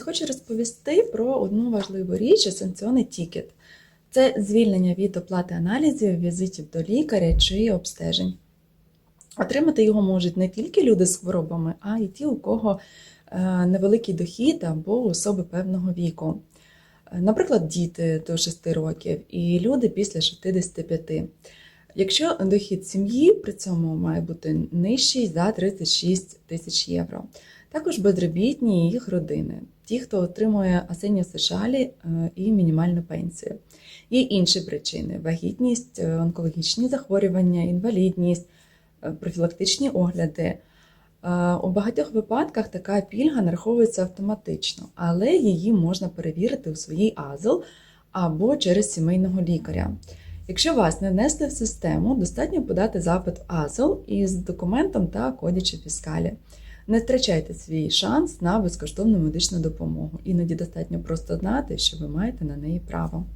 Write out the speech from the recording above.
Хочу розповісти про одну важливу річ санкціонний тікет. Це звільнення від оплати аналізів, візитів до лікаря чи обстежень. Отримати його можуть не тільки люди з хворобами, а й ті, у кого е, невеликий дохід або особи певного віку. Наприклад, діти до 6 років і люди після 65. Якщо дохід сім'ї при цьому має бути нижчий за 36 тисяч євро. Також безробітні і їх родини, ті, хто отримує асенію сошалі е, і мінімальну пенсію. Є інші причини: вагітність, е, онкологічні захворювання, інвалідність, е, профілактичні огляди. У багатьох випадках така пільга нараховується автоматично, але її можна перевірити у своїй АЗЛ або через сімейного лікаря. Якщо вас не внесли в систему, достатньо подати запит в АЗЛ із документом та кодічі фіскалі. Не втрачайте свій шанс на безкоштовну медичну допомогу. Іноді достатньо просто знати, що ви маєте на неї право.